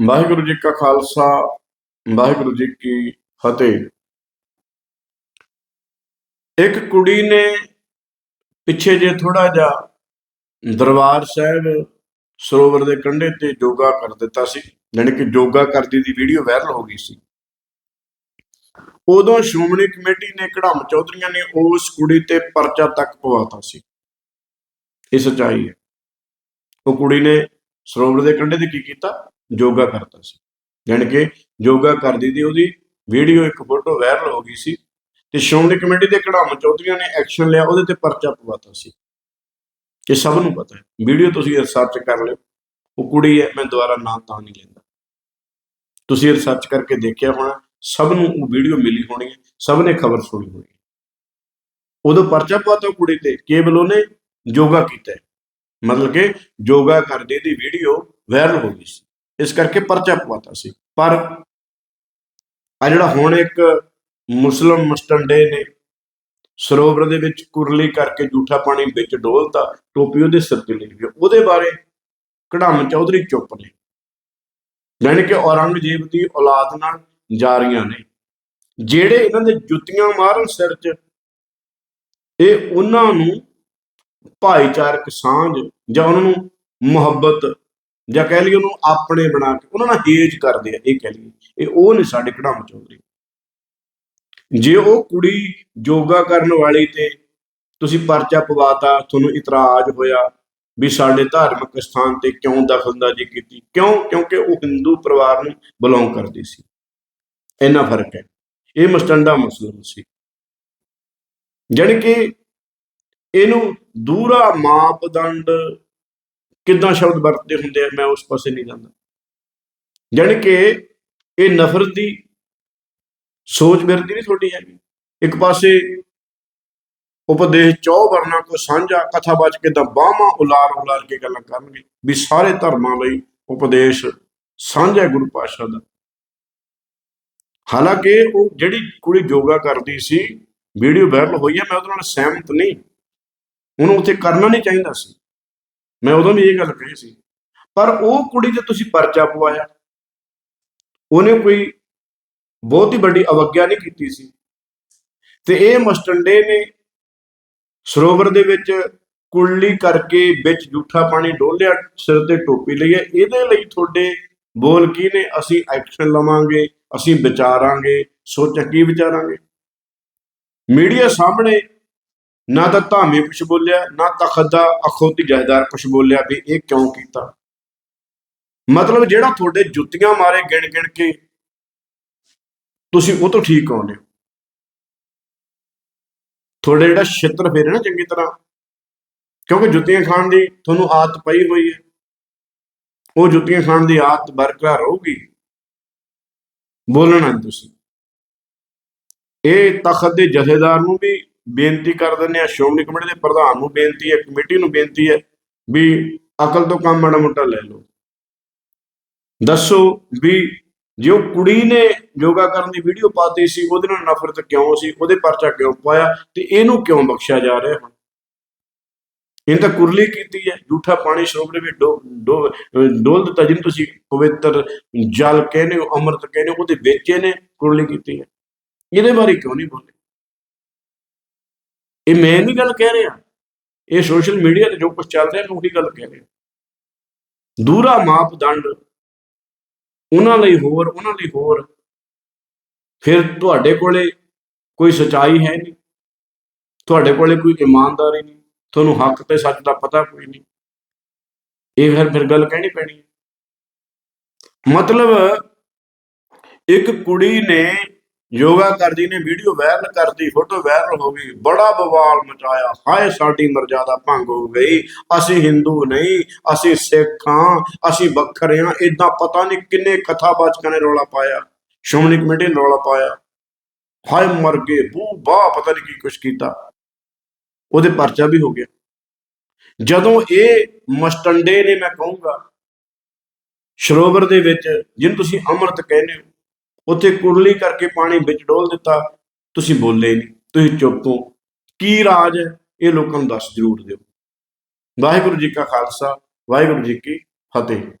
ਵਾਹਿਗੁਰੂ ਜੀ ਕਾ ਖਾਲਸਾ, ਵਾਹਿਗੁਰੂ ਜੀ ਕੀ ਫਤਿਹ। ਇੱਕ ਕੁੜੀ ਨੇ ਪਿੱਛੇ ਜੇ ਥੋੜਾ ਜਾ ਦਰਬਾਰ ਸਾਹਿਬ ਸਰੋਵਰ ਦੇ ਕੰਢੇ ਤੇ ਯੋਗਾ ਕਰ ਦਿੱਤਾ ਸੀ, ਯਾਨੀ ਕਿ ਯੋਗਾ ਕਰਦੀ ਦੀ ਵੀਡੀਓ ਵਾਇਰਲ ਹੋ ਗਈ ਸੀ। ਉਦੋਂ ਸ਼੍ਰੋਮਣੀ ਕਮੇਟੀ ਨੇ ਕੜਮ ਚੌਧਰੀਆਂ ਨੇ ਉਸ ਕੁੜੀ ਤੇ ਪਰਚਾ ਤੱਕ ਪਵਾਤਾ ਸੀ। ਇਹ ਸੱਚਾਈ ਹੈ। ਉਹ ਕੁੜੀ ਨੇ ਸਰੋਵਰ ਦੇ ਕੰਢੇ ਤੇ ਕੀ ਕੀਤਾ? ਯੋਗਾ ਕਰਦਾ ਸੀ। ਯਾਨੀ ਕਿ ਯੋਗਾ ਕਰਦੀ ਦੀ ਉਹਦੀ ਵੀਡੀਓ ਇੱਕ ਫੋਟੋ ਵਾਇਰਲ ਹੋ ਗਈ ਸੀ ਤੇ ਸ਼੍ਰੋਮਣੀ ਕਮੇਟੀ ਦੇ ਕੜਮ ਚੌਧਰੀਆਂ ਨੇ ਐਕਸ਼ਨ ਲਿਆ, ਉਹਦੇ ਤੇ ਪਰਚਾ ਪਵਾਤਾ ਸੀ। ਇਹ ਸਭ ਨੂੰ ਪਤਾ ਹੈ। ਵੀਡੀਓ ਤੁਸੀਂ ਰਿਸਰਚ ਕਰ ਲਿਓ। ਉਹ ਕੁੜੀ ਹੈ, ਮੈਂ ਦੁਬਾਰਾ ਨਾਂ ਤਾਂ ਨਹੀਂ ਲੈਂਦਾ। ਤੁਸੀਂ ਰਿਸਰਚ ਕਰਕੇ ਦੇਖਿਆ ਹੋਣਾ, ਸਭ ਨੂੰ ਉਹ ਵੀਡੀਓ ਮਿਲੀ ਹੋਣੀ ਹੈ, ਸਭ ਨੇ ਖਬਰ ਸੁਣੀ ਹੋਣੀ ਹੈ। ਉਦੋਂ ਪਰਚਾ ਪਵਾਤਾ ਉਹ ਕੁੜੀ ਤੇ, ਕੇਵਲ ਉਹਨੇ ਯੋਗਾ ਕੀਤਾ ਹੈ। ਮਤਲਬ ਕਿ ਯੋਗਾ ਕਰਦੇ ਦੀ ਵੀਡੀਓ ਵਾਇਰਲ ਹੋ ਗਈ ਸੀ। ਇਸ ਕਰਕੇ ਪਰਚਾ ਪਵਾਤਾ ਸੀ। ਪਰ ਆ ਜਿਹੜਾ ਹੁਣ ਇੱਕ ਮੁਸਲਮ ਮਸਟੰਡੇ ਨੇ ਸਰੋਵਰ ਦੇ ਵਿੱਚ ਕੁਰਲੀ ਕਰਕੇ ਝੂਠਾ ਪਾਣੀ ਵਿੱਚ ਡੋਲਤਾ, ਟੋਪੀ ਉਹਦੇ ਸਿਰ ਤੇ ਲਈ ਗਈ। ਉਹਦੇ ਬਾਰੇ ਕਢਮ ਚੌਧਰੀ ਚੁੱਪ ਨੇ। ਯਾਨੀ ਕਿ ਔਰੰਗਜ਼ੇਬ ਦੀ ਔਲਾਦ ਨਾਲ ਜਾ ਰਹੀਆਂ ਨੇ। ਜਿਹੜੇ ਇਹਨਾਂ ਦੇ ਜੁੱਤੀਆਂ ਮਾਰਨ ਸਿਰ 'ਚ, ਇਹ ਉਹਨਾਂ ਨੂੰ ਭਾਈਚਾਰਕ ਸਾਂਝ ਜਾਂ ਉਹਨਾਂ ਨੂੰ ਮੁਹੱਬਤ ਜਾਂ ਕਹਿ ਲਈਏ ਉਹਨੂੰ ਆਪਣੇ ਬਣਾ ਕੇ, ਉਹਨਾਂ ਨਾਲ ਹੇਜ ਕਰਦੇ ਆ, ਇਹ ਕਹਿ ਲਈਏ। ਇਹ ਉਹ ਨਹੀਂ ਸਾਡੇ ਕਢਮ ਚੌਧਰੀ। ਜੇ ਉਹ ਕੁੜੀ ਯੋਗਾ ਕਰਨ ਵਾਲੀ ਤੇ ਤੁਸੀਂ ਪਰਚਾ ਪਵਾਤਾ, ਤੁਹਾਨੂੰ ਇਤਰਾਜ਼ ਹੋਇਆ ਵੀ ਸਾਡੇ ਧਾਰਮਿਕ ਸਥਾਨ ਤੇ ਕਿਉਂ ਦਖਲਅੰਦਾਜ਼ੀ ਕੀਤੀ? ਕਿਉਂ? ਕਿਉਂਕਿ ਉਹ ਹਿੰਦੂ ਪਰਿਵਾਰ ਨੂੰ ਬਿਲੋਂਗ ਕਰਦੀ ਸੀ। ਇੰਨਾ ਫ਼ਰਕ ਹੈ। ਇਹ ਮਸਟੰਡਾ ਮੁਸਲਮ ਸੀ। ਜਾਣੀ ਕਿ ਇਹਨੂੰ ਦੂਰਾ ਮਾਪਦੰਡ ਕਿੱਦਾਂ ਸ਼ਬਦ ਵਰਤਦੇ ਹੁੰਦੇ ਆ, ਮੈਂ ਉਸ ਪਾਸੇ ਨਹੀਂ ਜਾਂਦਾ। ਜਾਣੀ ਕਿ ਇਹ ਨਫ਼ਰਤ ਦੀ ਸੋਚ ਬਿਰਦੀ ਨਹੀਂ ਤੁਹਾਡੀ ਹੈਗੀ। ਇੱਕ ਪਾਸੇ ਉਪਦੇਸ਼ ਚੌ ਵਰਨਾ ਕੋ ਸਾਂਝਾ, ਕਥਾ ਬਚ ਕੇ ਤਾਂ ਬਾਹਾਂ ਉਲਾਰ ਉਲਾਰ ਕੇ ਗੱਲਾਂ ਕਰਨਗੇ। ਵੀ ਸਾਰੇ ਧਰਮਾਂ ਲਈ ਉਪਦੇਸ਼ ਸਾਂਝਾ ਹੈ ਗੁਰੂ ਪਾਤਸ਼ਾਹ ਦਾ। ਹਾਲਾਂਕਿ ਉਹ ਜਿਹੜੀ ਕੁੜੀ ਯੋਗਾ ਕਰਦੀ ਸੀ, ਵੀਡੀਓ ਵਾਇਰਲ ਹੋਈ ਹੈ, ਮੈਂ ਉਹਦੇ ਨਾਲ ਸਹਿਮਤ ਨਹੀਂ। ਉਹਨੂੰ ਉੱਥੇ ਕਰਨਾ ਨਹੀਂ ਚਾਹੀਦਾ ਸੀ। ਮੈਂ ਉਦੋਂ ਵੀ ਇਹ ਗੱਲ ਕਹੀ ਸੀ। ਪਰ ਉਹ ਕੁੜੀ ਤੇ ਤੁਸੀਂ ਪਰਚਾ ਪਵਾਇਆ, ਉਹਨੇ ਕੋਈ ਬਹੁਤ ਹੀ ਵੱਡੀ ਅਵਗਿਆ ਨਹੀਂ ਕੀਤੀ ਸੀ। ਤੇ ਇਹ ਮਸਟੰਡੇ ਨੇ ਸਰੋਵਰ ਦੇ ਵਿੱਚ ਕੁੱਲੀ ਕਰਕੇ ਵਿੱਚ ਝੂਠਾ ਪਾਣੀ ਡੋਲਿਆ ਸਿਰ ਤੇ ਟੋਪੀ ਲਈ ਹੈ। ਇਹਦੇ ਲਈ ਤੁਹਾਡੇ ਬੋਲ ਕੀ ਨੇ? ਅਸੀਂ ਐਕਸ਼ਨ ਲਵਾਂਗੇ, ਅਸੀਂ ਵਿਚਾਰਾਂਗੇ, ਸੋਚ ਕੀ ਵਿਚਾਰਾਂਗੇ? ਮੀਡੀਆ ਸਾਹਮਣੇ ਨਾ ਤਾਂ ਧਾਮੀ ਕੁਛ ਬੋਲਿਆ, ਨਾ ਤਖਤ ਦਾ ਅਖੌਤੀ ਜਹਦਾਰ ਕੁਛ ਬੋਲਿਆ ਵੀ ਇਹ ਕਿਉਂ ਕੀਤਾ? ਮਤਲਬ ਜਿਹੜਾ ਤੁਹਾਡੇ ਜੁੱਤੀਆਂ ਮਾਰੇ ਗਿਣ ਗਿਣ ਕੇ ਤੁਸੀਂ ਉਹ ਤੋਂ ਠੀਕ ਆਉਂਦੇ ਹੋ ਤੁਹਾਡੇ ਜਿਹੜਾ ਛਿੱਤਰ ਫੇਰੇ ਨਾ ਚੰਗੀ ਤਰ੍ਹਾਂ, ਕਿਉਂਕਿ ਜੁੱਤੀਆਂ ਖਾਣ ਦੀ ਤੁਹਾਨੂੰ ਆਦਤ ਪਈ ਹੋਈ ਹੈ। ਉਹ ਜੁੱਤੀਆਂ ਖਾਣ ਦੀ ਆਦਤ ਬਰਕਰਾਰ ਰਹੂਗੀ। ਬੋਲਣਾ ਤੁਸੀਂ। ਇਹ ਤਖਤ ਦੇ ਜਥੇਦਾਰ ਨੂੰ ਵੀ ਬੇਨਤੀ ਕਰ ਦਿੰਦੇ ਆ ਸ਼੍ਰੋਮਣੀ ਕਮੇਟੀ ਦੇ ਪ੍ਰਧਾਨ ਨੂੰ ਬੇਨਤੀ ਹੈ, ਕਮੇਟੀ ਨੂੰ ਬੇਨਤੀ ਹੈ ਵੀ ਅਕਲ ਤੋਂ ਕੰਮ ਮਾੜਾ ਮੋਟਾ ਲੈ ਲਓ। ਦੱਸੋ ਵੀ ਜੋ ਕੁੜੀ ਨੇ ਯੋਗਾ ਕਰਨ ਦੀ ਵੀਡੀਓ ਪਾਤੀ ਸੀ, ਉਹਦੇ ਨਾਲ ਨਫ਼ਰਤ ਕਿਉਂ ਸੀ, ਉਹਦੇ ਪਰਚਾ ਕਿਉਂ ਪਾਇਆ ਤੇ ਇਹਨੂੰ ਕਿਉਂ ਬਖਸ਼ਿਆ ਜਾ ਰਿਹਾ ਹੁਣ? ਇਹ ਤਾਂ ਕੁਰਲੀ ਕੀਤੀ ਹੈ ਝੂਠਾ ਪਾਣੀ ਸਰੋਵਰ ਵਿੱਚ ਡੋ, ਡੋ- ਡੋਲ ਦਿੱਤਾ ਜਿਹਨੂੰ ਤੁਸੀਂ ਪਵਿੱਤਰ ਜਲ ਕਹਿੰਦੇ ਹੋ, ਅੰਮ੍ਰਿਤ ਕਹਿੰਦੇ ਹੋ, ਉਹਦੇ ਵਿੱਚ ਨੇ ਕੁਰਲੀ ਕੀਤੀ ਹੈ। ਇਹਦੇ ਬਾਰੇ ਕਿਉਂ ਨਹੀਂ ਬੋਲੇ? ਇਹ ਮੈਂ ਨਹੀਂ ਗੱਲ ਕਹਿ ਰਿਹਾ। ਇਹ ਸੋਸ਼ਲ ਮੀਡੀਆ ਤੇ ਜੋ ਕੁਝ ਚੱਲ ਰਿਹਾ ਮੈਂ ਉਹੀ ਗੱਲ ਕਹਿ ਰਿਹਾ। ਦੂਰਾ ਮਾਪਦੰਡ ਉਹਨਾਂ ਲਈ ਹੋਰ ਉਹਨਾਂ ਲਈ ਹੋਰ। ਫਿਰ ਤੁਹਾਡੇ ਕੋਲੇ ਕੋਈ ਸਚਾਈ ਹੈ ਨਹੀਂ। ਤੁਹਾਡੇ ਕੋਲੇ ਕੋਈ ਇਮਾਨਦਾਰੀ ਨਹੀਂ। ਤੁਹਾਨੂੰ ਹੱਕ ਤੇ ਸੱਚ ਦਾ ਪਤਾ ਕੋਈ ਨਹੀਂ। ਇਹ ਫਿਰ ਫਿਰ ਗੱਲ ਕਹਿਣੀ ਪੈਣੀ ਹੈ। ਮਤਲਬ ਇੱਕ ਕੁੜੀ ਨੇ ਯੋਗਾ ਕਰਦੀ ਨੇ ਵੀਡੀਓ ਵਾਇਰਲ ਕਰਦੀ ਫੋਟੋ ਵਾਇਰਲ ਹੋ ਗਈ। ਬੜਾ ਬਵਾਲ ਮਚਾਇਆ। ਹਾਏ, ਸਾਡੀ ਮਰਜ਼ਾਦਾ ਭੰਗ ਹੋ ਗਈ। ਅਸੀਂ ਹਿੰਦੂ ਨਹੀਂ, ਅਸੀਂ ਸਿੱਖ ਹਾਂ, ਅਸੀਂ ਵੱਖਰੇ ਹਾਂ। ਇਦਾਂ ਪਤਾ ਨਹੀਂ ਕਿੰਨੇ ਕਥਾਵਾਚਕਾਂ ਨੇ ਰੌਲਾ ਪਾਇਆ। ਸ਼੍ਰੋਮਣੀ ਕਮੇਟੀ ਨੇ ਰੌਲਾ ਪਾਇਆ। ਹਾਏ, ਮਰ ਗਏ। ਬੂ ਬਾ ਪਤਾ ਨਹੀਂ ਕੀ ਕੁਛ ਕੀਤਾ। ਉਹਦੇ ਪਰਚਾ ਵੀ ਹੋ ਗਿਆ। ਜਦੋਂ ਇਹ ਮਸਟੰਡੇ ਨੇ, ਮੈਂ ਕਹੂੰਗਾ, ਸਰੋਵਰ ਦੇ ਵਿੱਚ, ਜਿਹਨੂੰ ਤੁਸੀਂ ਅੰਮ੍ਰਿਤ ਕਹਿੰਦੇ ਹੋ ਉੱਥੇ ਕੁਰਲੀ ਕਰਕੇ ਪਾਣੀ ਵਿੱਚ ਡੋਲ ਦਿੱਤਾ। ਤੁਸੀਂ ਬੋਲੇ ਨਹੀਂ ਤੁਸੀਂ ਚੁੱਪ ਹੋ। ਕੀ ਰਾਜ ਹੈ? ਇਹ ਲੋਕਾਂ ਨੂੰ ਦੱਸ ਜ਼ਰੂਰ ਦਿਓ। ਵਾਹਿਗੁਰੂ ਜੀ ਕਾ ਖਾਲਸਾ, ਵਾਹਿਗੁਰੂ ਜੀ ਕੀ ਫਤਿਹ।